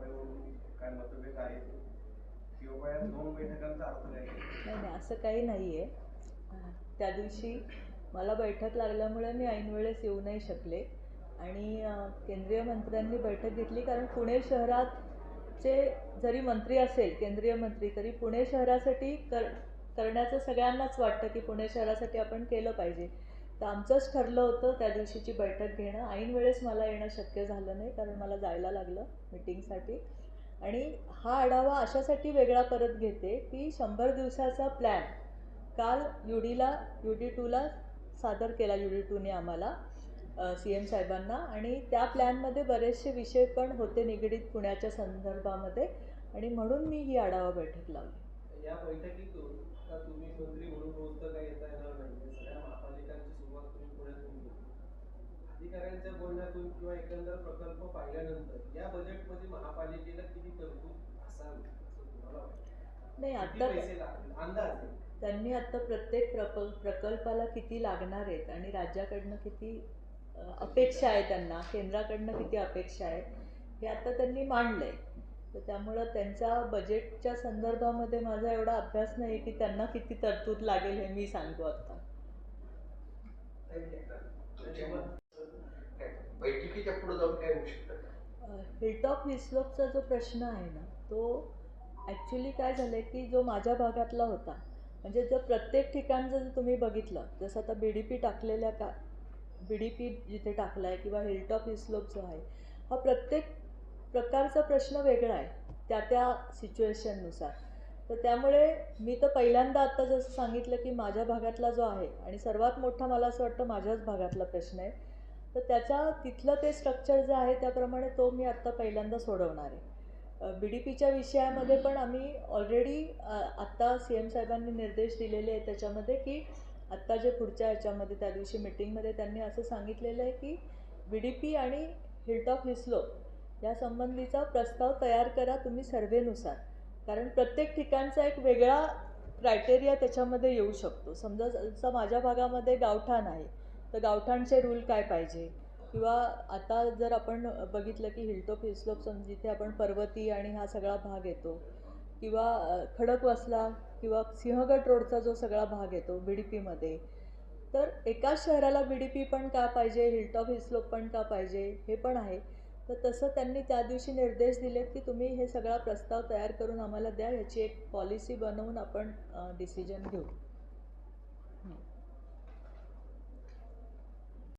काय मतभेद आहेत? किंवा या दोन बैठकांचा अर्थ काय नाही नाही असं काही नाही आहे त्या दिवशी मला बैठक लागल्यामुळे मी ऐनवेळेस येऊ नाही शकले आणि केंद्रीय मंत्र्यांनी बैठक घेतली कारण पुणे शहराचे जरी मंत्री असेल केंद्रीय मंत्री तरी पुणे शहरासाठी कर करण्याचं सगळ्यांनाच वाटतं की पुणे शहरासाठी आपण केलं पाहिजे. तर आमचंच ठरलं होतं त्या दिवशीची बैठक घेणं. ऐन वेळेस मला येणं शक्य झालं नाही कारण मला जायला लागलं मिटिंगसाठी. आणि हा आढावा अशासाठी वेगळा परत घेते की शंभर दिवसाचा प्लॅन काल यू डीला यू डी टूला सादर केला यू डी टूने आम्हाला सी एम साहेबांना. आणि त्या प्लॅनमध्ये बरेचसे विषय पण होते निगडीत पुण्याच्या संदर्भामध्ये. आणि म्हणून मी ही आढावा बैठक लावली. या बैठकीतून आता तुम्ही मंत्री म्हणून रोज तर काही येता येणार नाही. सगळ्या महापालिकांची सुरुवात तुम्ही पुण्यातून केली अधिकाऱ्यांच्या बोलण्यातून किंवा एकंदर प्रकल्प पाहिल्यानंतर या बजेटमध्ये महापालिकेला किती तरतूद असावी असं तुम्हाला वाटतं? नाही आता अंदाज. त्यांनी आता प्रत्येक प्रकल्प प्रकल्पाला किती लागणार आहेत आणि राज्याकडनं किती अपेक्षा आहे त्यांना केंद्राकडनं किती अपेक्षा आहे हे आता त्यांनी मांडलं आहे तर त्यामुळं त्यांच्या बजेटच्या संदर्भामध्ये माझा एवढा अभ्यास नाही की त्यांना किती तरतूद लागेल हे मी सांगतो आता. बैठकीच्या पुढे जाऊन काय होऊ शकतं हिलटॉप हिस्लोपचा जो प्रश्न आहे ना तो ॲक्च्युली काय झालं की जो माझ्या भागातला होता म्हणजे जर प्रत्येक ठिकाणचं जर तुम्ही बघितलं जसं आता बी डी पी टाकलेल्या का बी डी पी जिथे टाकला आहे किंवा हिलटॉप हिस्लोप जो आहे हा प्रत्येक प्रकारचा प्रश्न वेगळा आहे त्या त्या सिच्युएशननुसार तर त्यामुळे मी तर पहिल्यांदा आत्ता जसं सांगितलं की माझ्या भागातला जो आहे आणि सर्वात मोठा मला असं वाटतं माझ्याच भागातला प्रश्न आहे तर त्याचा तिथलं ते स्ट्रक्चर जे आहे त्याप्रमाणे तो मी आत्ता पहिल्यांदा सोडवणार आहे. बी डी पीच्या विषयामध्ये पण आम्ही ऑलरेडी आत्ता सी एम साहेबांनी निर्देश दिलेले आहेत त्याच्यामध्ये की आत्ता जे पुढच्या ह्याच्यामध्ये त्या दिवशी मिटिंगमध्ये त्यांनी असं सांगितलेलं आहे की बी डी पी आणि हिलटॉप हिस्लोप या संबंधीचा प्रस्ताव तयार करा तुम्ही सर्वेनुसार. कारण प्रत्येक ठिकाणचा एक वेगळा क्रायटेरिया त्याच्यामध्ये येऊ शकतो. समजा जसं माझ्या भागामध्ये गावठाण आहे तर गावठाणचे रूल काय पाहिजे? किंवा आता जर आपण बघितलं की हिलटॉप हिस्लोप जिथे आपण पर्वती आणि हा सगळा भाग येतो किंवा खडकवासला किंवा सिंहगड रोडचा जो सगळा भाग येतो बी डी पीमध्ये तर एकाच शहराला बी डी पी पण का पाहिजे? हिलटॉप हिस्लोप पण का पाहिजे? हे पण आहे. तर तसं त्यांनी त्या दिवशी निर्देश दिलेत की तुम्ही हे सगळा प्रस्ताव तयार करून आम्हाला द्या ह्याची एक पॉलिसी बनवून आपण डिसिजन घेऊ.